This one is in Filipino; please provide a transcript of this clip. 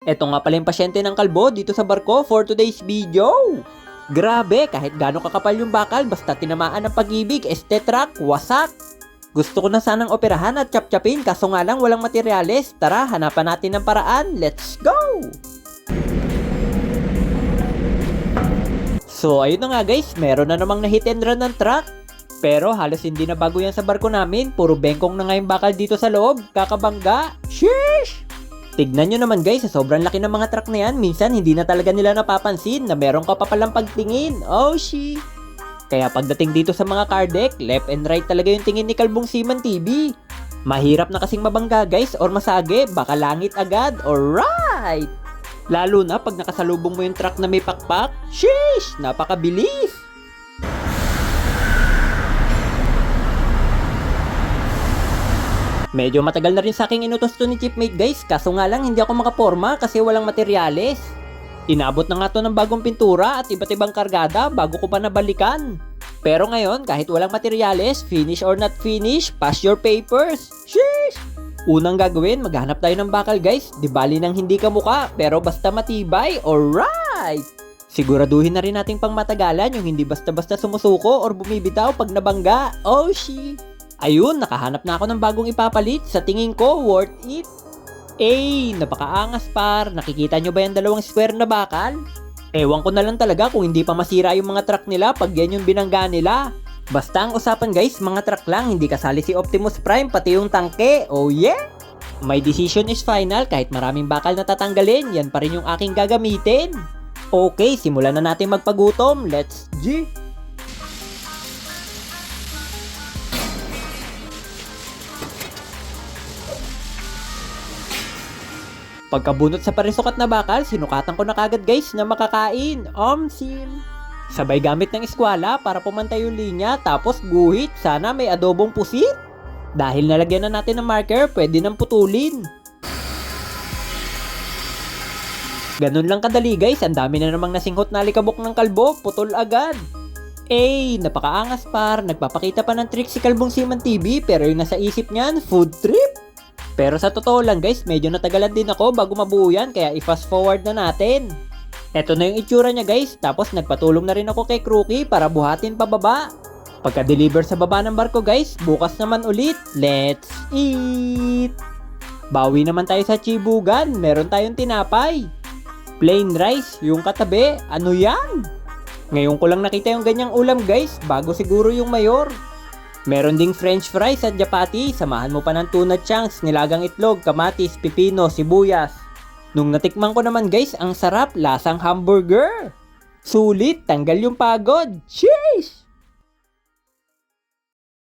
Eto nga pala yung pasyente ng kalbo dito sa barko for today's video. Grabe, kahit gaano kakapal yung bakal, basta tinamaan ng pag-ibig, este truck, wasak. Gusto ko na sanang operahan at chap-chapin kaso nga lang walang materyales. Tara, hanapan natin ng paraan. Let's go! So, ayun na nga guys, meron na namang na-hit and run ng truck. Pero halos hindi na bago yan sa barko namin. Puro bengkong na nga yung bakal dito sa loob. Kakabangga. Sheesh! Tignan nyo naman guys, sa sobrang laki ng mga truck na yan, minsan hindi na talaga nila napapansin na meron ka pa palang pagtingin. Oh, she! Kaya pagdating dito sa mga car deck, left and right talaga yung tingin ni Kalbong Siman TV. Mahirap na kasing mabangga guys or masage, baka langit agad, alright! Lalo na pag nakasalubong mo yung truck na may pakpak, sheesh! Napakabilis! Medyo matagal na rin sa aking inutos to ni Chipmate guys, kaso nga lang hindi ako makaporma kasi walang materyales. Inabot na nga to ng bagong pintura at iba't ibang kargada bago ko pa nabalikan. Pero ngayon, kahit walang materyales, finish or not finish, pass your papers. Sheesh! Unang gagawin, maghanap tayo ng bakal guys. Di bali nang hindi ka muka, pero basta matibay, alright! Siguraduhin na rin nating pang matagalan yung hindi basta-basta sumusuko or bumibitaw pag nabangga. Oh, she! Ayun, nakahanap na ako ng bagong ipapalit. Sa tingin ko, worth it. Eh, napakaangas par. Nakikita nyo ba yung dalawang square na bakal? Ewan ko na lang talaga kung hindi pa masira yung mga truck nila pag yan yung binangga nila. Basta ang usapan guys, mga truck lang, hindi kasali si Optimus Prime pati yung tangke. Oh yeah! My decision is final kahit maraming bakal na tatanggalin, yan pa rin yung aking gagamitin. Okay, simulan na natin magpagutom. Let's G! Pagkabunot sa parisukat na bakal, sinukatan ko na kagad guys na makakain. Omsim! Sabay gamit ng eskwala para pumantay yung linya tapos guhit. Sana may adobong pusit. Dahil nalagyan na natin ng marker, pwede nang putulin. Ganun lang kadali guys, ang dami na namang nasinghot na alikabok ng kalbo, putol agad. Eh, napakaangas par, nagpapakita pa ng trick si Kalbong Siman TV pero yung nasa isip niyan, food trip. Pero sa totoo lang guys, medyo natagalan din ako bago mabuo yan kaya i-fast forward na natin. Eto na yung itsura niya guys, tapos nagpatulong na rin ako kay Crookie para buhatin pababa. Pagka-deliver sa baba ng barko guys, bukas naman ulit. Let's eat! Bawi naman tayo sa chibugan, meron tayong tinapay. Plain rice, yung katabi, ano yan? Ngayon ko lang nakita yung ganyang ulam guys, bago siguro yung mayor. Meron ding french fries at japati, samahan mo pa ng tuna chunks, nilagang itlog, kamatis, pipino, sibuyas. Nung natikman ko naman guys, ang sarap, lasang hamburger. Sulit, tanggal yung pagod. Cheers!